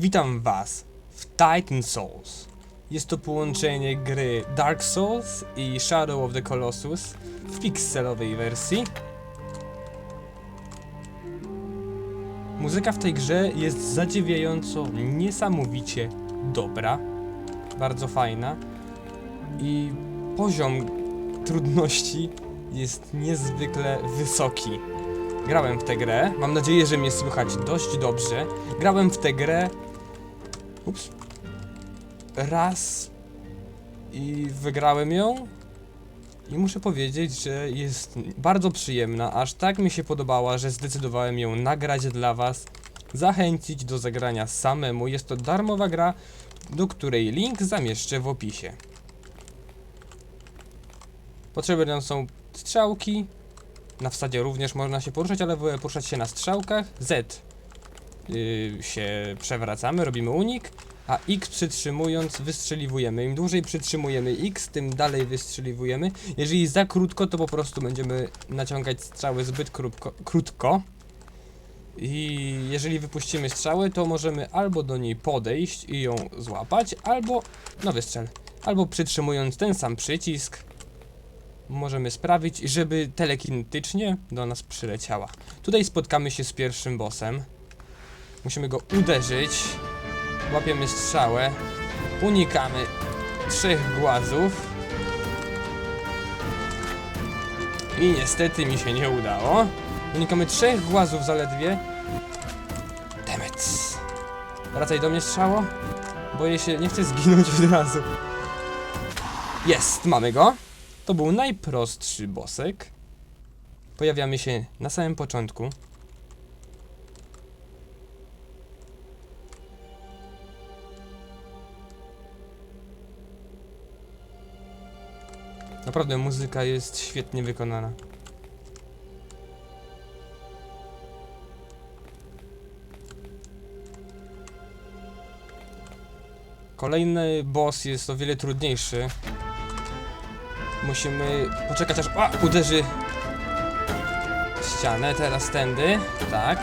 Witam Was w Titan Souls. Jest to połączenie gry Dark Souls i Shadow of the Colossus w pikselowej wersji. Muzyka w tej grze jest zadziwiająco niesamowicie dobra, bardzo fajna i poziom trudności jest niezwykle wysoki. Grałem w tę grę, mam nadzieję, że mnie słychać dość dobrze. Grałem w tę grę. Ups. Raz i wygrałem ją. I muszę powiedzieć, że jest bardzo przyjemna, aż tak mi się podobała, że zdecydowałem ją nagrać dla Was, zachęcić do zagrania samemu. Jest to darmowa gra, do której link zamieszczę w opisie. Potrzebne nam są strzałki, na wsadzie również można się poruszać, ale poruszać się na strzałkach. Z yy, się przewracamy, robimy unik, a X przytrzymując wystrzeliwujemy. Im dłużej przytrzymujemy X, tym dalej wystrzeliwujemy. Jeżeli za krótko, to po prostu będziemy naciągać strzały zbyt krótko. krótko. I jeżeli wypuścimy strzałę, to możemy albo do niej podejść i ją złapać, albo, no wystrzel, albo przytrzymując ten sam przycisk, możemy sprawić, żeby telekinetycznie do nas przyleciała. Tutaj spotkamy się z pierwszym bossem. Musimy go uderzyć. Łapiemy strzałę. Unikamy trzech głazów. I niestety mi się nie udało. Unikamy trzech głazów zaledwie. Demet. Wracaj do mnie strzało. Boję się, nie chcę zginąć od razu. Jest, mamy go. To był najprostszy bosek. Pojawiamy się na samym początku. Naprawdę muzyka jest świetnie wykonana. Kolejny boss jest o wiele trudniejszy. Musimy poczekać aż a, uderzy ścianę, teraz tędy, tak.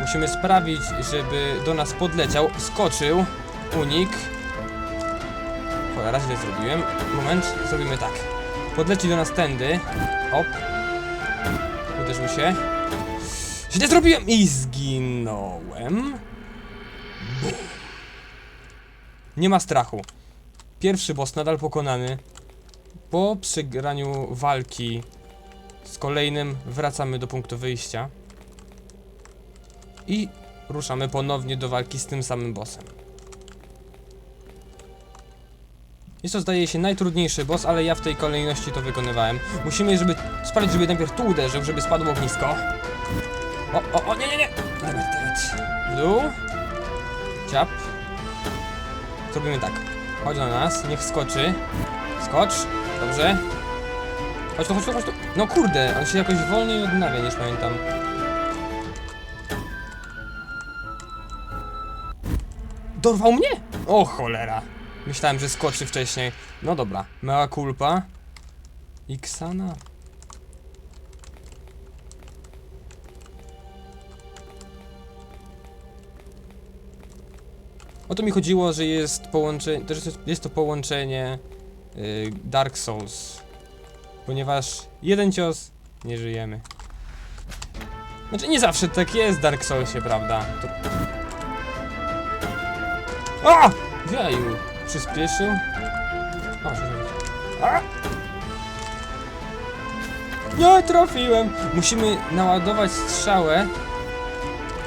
Musimy sprawić, żeby do nas podleciał, skoczył, unik. Cholera, źle zrobiłem. Moment, zrobimy tak. Podleci do nas tędy, hop. Uderzył się. Źle zrobiłem i zginąłem. Nie ma strachu. Pierwszy boss nadal pokonany. Po przegraniu walki z kolejnym wracamy do punktu wyjścia i ruszamy ponownie do walki z tym samym bossem. Jest to zdaje się najtrudniejszy boss, ale ja w tej kolejności to wykonywałem. Musimy żeby sprawić, żeby najpierw tu uderzył, żeby spadł ognisko. O, o, o, nie, nie, nie! Dół. Ciap. Zrobimy tak. Chodź do nas, niech skoczy. Skocz. Dobrze. Chodź tu, chodź tu, chodź tu. No kurde, on się jakoś wolniej odnawia niż pamiętam. Dorwał mnie? O cholera. Myślałem, że skoczy wcześniej. No dobra. Mea culpa. Iksana. O to mi chodziło, że jest połączenie, jest to połączenie y, Dark Souls. Ponieważ jeden cios, nie żyjemy. Znaczy nie zawsze tak jest w Dark Soulsie, prawda? To... A! Wiaju! Przyspieszył. O! Nie trafiłem! Musimy naładować strzałę.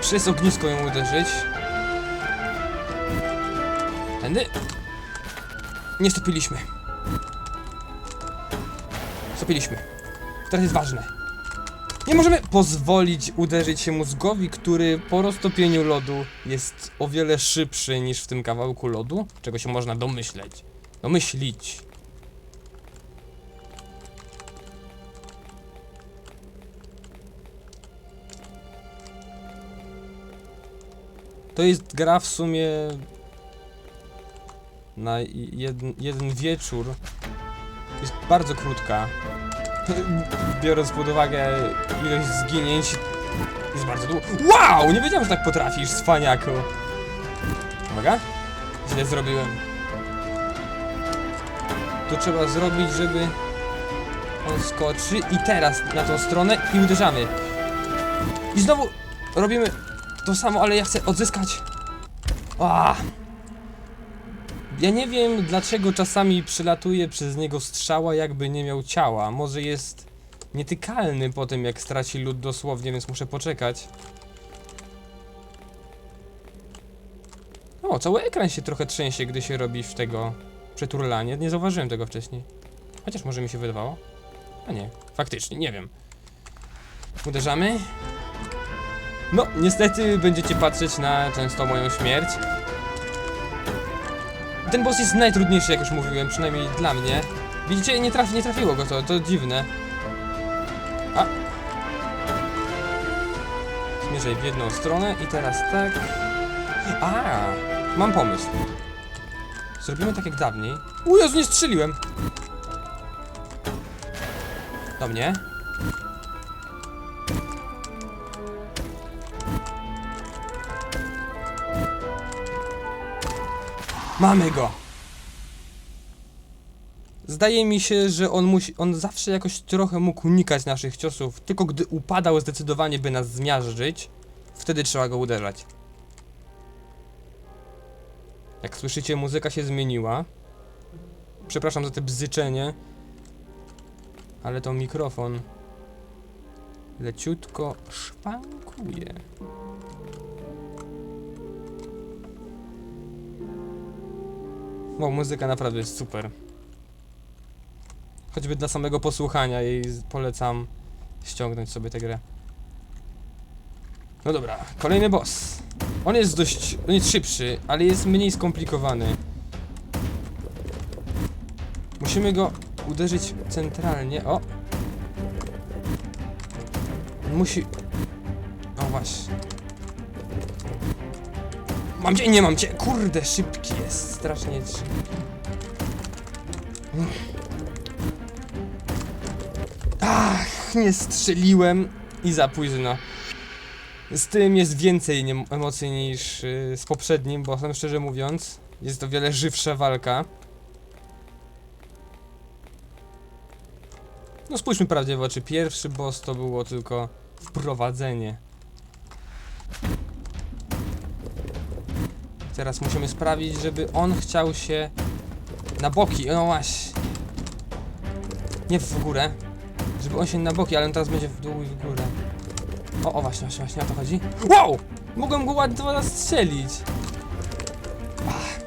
Przez ognisko ją uderzyć. Tędy. Nie stopiliśmy. Stopiliśmy. Teraz jest ważne. Nie możemy pozwolić uderzyć się mózgowi, który po roztopieniu lodu jest o wiele szybszy niż w tym kawałku lodu, czego się można domyśleć. Domyślić. To jest gra w sumie na jeden, jeden wieczór. Jest bardzo krótka. Biorąc pod uwagę ilość zginięć, jest bardzo długo. Wow! Nie wiedziałem, że tak potrafisz, cwaniaku. Uwaga. Źle zrobiłem. To trzeba zrobić, żeby on skoczy i teraz na tą stronę i uderzamy. I znowu robimy to samo, ale ja chcę odzyskać. A! Ja nie wiem dlaczego czasami przylatuje przez niego strzała jakby nie miał ciała. Może jest nietykalny po tym jak straci lód dosłownie, więc muszę poczekać. O, cały ekran się trochę trzęsie, gdy się robi w tego przeturlanie. Nie zauważyłem tego wcześniej. Chociaż może mi się wydawało. A nie, faktycznie, nie wiem. Uderzamy. No, niestety będziecie patrzeć na często moją śmierć. Ten boss jest najtrudniejszy, jak już mówiłem, przynajmniej dla mnie. Widzicie, nie, traf, nie trafiło go to, to dziwne. A! Zmierzaj w jedną stronę i teraz tak. A, mam pomysł. Zrobimy tak jak dawniej. U nie strzeliłem! Do mnie. Mamy go! Zdaje mi się, że on musi, on zawsze jakoś trochę mógł unikać naszych ciosów, tylko gdy upadał zdecydowanie by nas zmiażdżyć, wtedy trzeba go uderzać. Jak słyszycie, muzyka się zmieniła. Przepraszam za te bzyczenie, ale to mikrofon leciutko szwankuje. Wow, muzyka naprawdę jest super. Choćby dla samego posłuchania jej polecam ściągnąć sobie tę grę. No dobra, kolejny boss. On jest dość, on jest szybszy, ale jest mniej skomplikowany. Musimy go uderzyć centralnie. O! Musi... O właśnie. Mam cię, nie mam cię! Kurde, szybki jest, strasznie szybki. Ach, nie strzeliłem i za późno. Z tym jest więcej emocji niż y, z poprzednim, bo szczerze mówiąc, jest to wiele żywsza walka. No spójrzmy prawdzie w oczy, pierwszy boss to było tylko wprowadzenie. Teraz musimy sprawić, żeby on chciał się na boki, no właśnie. Nie w górę, żeby on się na boki, ale on teraz będzie w dół i w górę. O, o, właśnie, właśnie, właśnie o to chodzi. Wow! Mogłem go ładnie strzelić. Ach.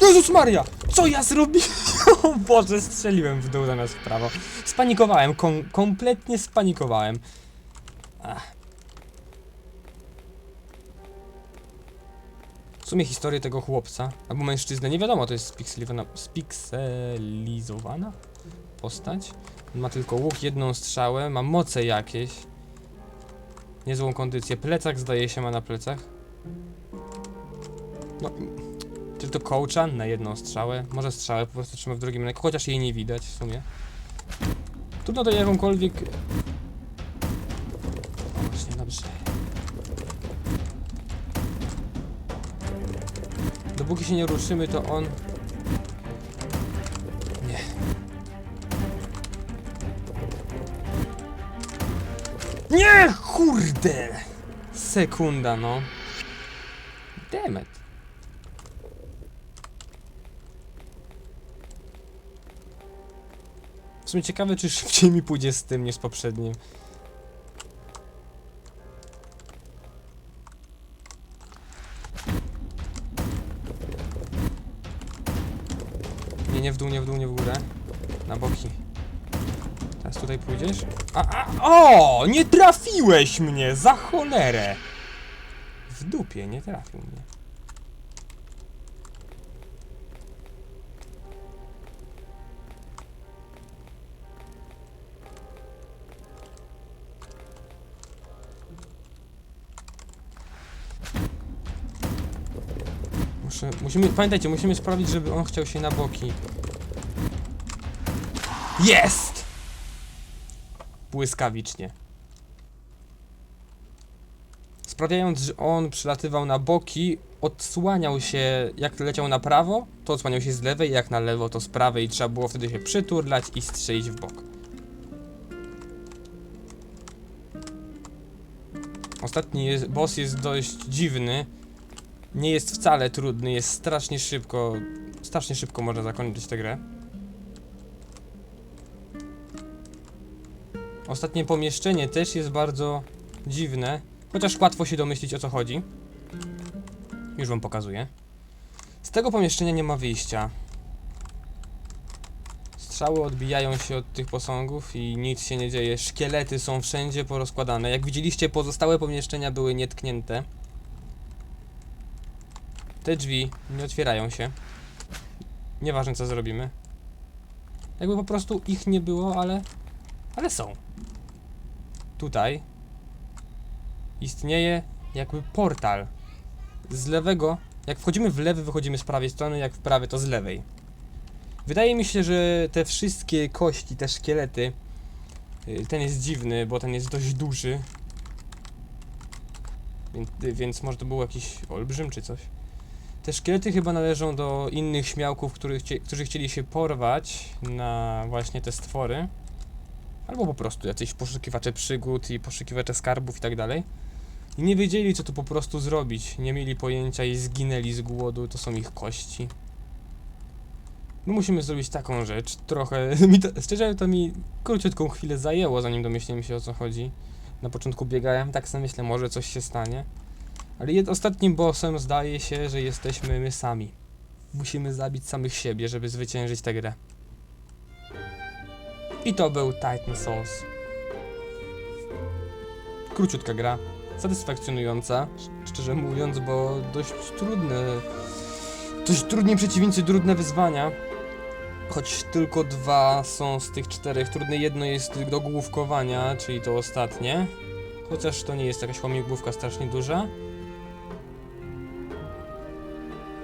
Jezus Maria! Co ja zrobiłem? O Boże, strzeliłem w dół zamiast w prawo. Spanikowałem, kom kompletnie spanikowałem. Ach. Sumie historię tego chłopca, albo mężczyzny, nie wiadomo, to jest spikselizowana, spikselizowana postać. Ma tylko łuk, jedną strzałę, ma moce jakieś. Niezłą kondycję. Plecak zdaje się ma na plecach. No, czy to kołczan na jedną strzałę? Może strzałę po prostu trzyma w drugim ręku, chociaż jej nie widać w sumie. Trudno to jakąkolwiek... Dopóki się nie ruszymy, to on... Nie. Nie! Kurde! Sekunda, no. Demet. W sumie ciekawe, czy szybciej mi pójdzie z tym niż z poprzednim. W dół, nie w dół, nie w górę. Na boki. Teraz tutaj pójdziesz? A, a, o! Nie trafiłeś mnie! Za cholerę! W dupie, nie trafił mnie. Muszę, musimy, pamiętajcie, musimy sprawić, żeby on chciał się na boki. Jest! Błyskawicznie. sprawiając, że on przylatywał na boki, odsłaniał się, jak leciał na prawo, to odsłaniał się z lewej, jak na lewo, to z prawej trzeba było wtedy się przyturlać i strzelić w bok. Ostatni jest, boss jest dość dziwny. Nie jest wcale trudny, jest strasznie szybko. Strasznie szybko można zakończyć tę grę. Ostatnie pomieszczenie też jest bardzo dziwne, chociaż łatwo się domyślić o co chodzi. Już wam pokazuję. Z tego pomieszczenia nie ma wyjścia. Strzały odbijają się od tych posągów i nic się nie dzieje. Szkielety są wszędzie porozkładane. Jak widzieliście, pozostałe pomieszczenia były nietknięte. Te drzwi nie otwierają się. Nieważne co zrobimy. Jakby po prostu ich nie było, ale... Ale są. Tutaj istnieje jakby portal. Z lewego, jak wchodzimy w lewy, wychodzimy z prawej strony, jak w prawy, to z lewej. Wydaje mi się, że te wszystkie kości, te szkielety, y, ten jest dziwny, bo ten jest dość duży. Więc, y, więc może to był jakiś olbrzym czy coś. Te szkielety chyba należą do innych śmiałków, którzy, chcie, którzy chcieli się porwać na właśnie te stwory. Albo po prostu jacyś poszukiwacze przygód i poszukiwacze skarbów i tak dalej. I nie wiedzieli, co tu po prostu zrobić. Nie mieli pojęcia i zginęli z głodu. To są ich kości. My musimy zrobić taką rzecz. Trochę. Mi to, szczerze, to mi króciutką chwilę zajęło, zanim domyśliłem się o co chodzi. Na początku biegałem, tak sobie myślę, może coś się stanie. Ale jed, ostatnim bossem zdaje się, że jesteśmy my sami. Musimy zabić samych siebie, żeby zwyciężyć tę grę. I to był Titan Souls. Króciutka gra, satysfakcjonująca, sz- szczerze mówiąc, bo dość trudne, dość trudni przeciwnicy, trudne wyzwania. Choć tylko dwa są z tych czterech trudne, jedno jest do główkowania, czyli to ostatnie. Chociaż to nie jest jakaś łamigłówka strasznie duża.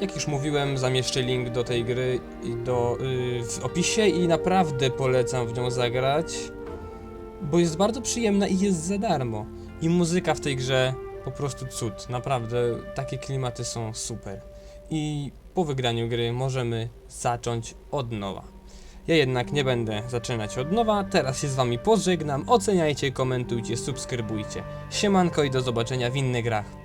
Jak już mówiłem, zamieszczę link do tej gry do, y, w opisie i naprawdę polecam w nią zagrać, bo jest bardzo przyjemna i jest za darmo. I muzyka w tej grze po prostu cud, naprawdę takie klimaty są super. I po wygraniu gry możemy zacząć od nowa. Ja jednak nie będę zaczynać od nowa, teraz się z wami pożegnam, oceniajcie, komentujcie, subskrybujcie. Siemanko i do zobaczenia w innych grach.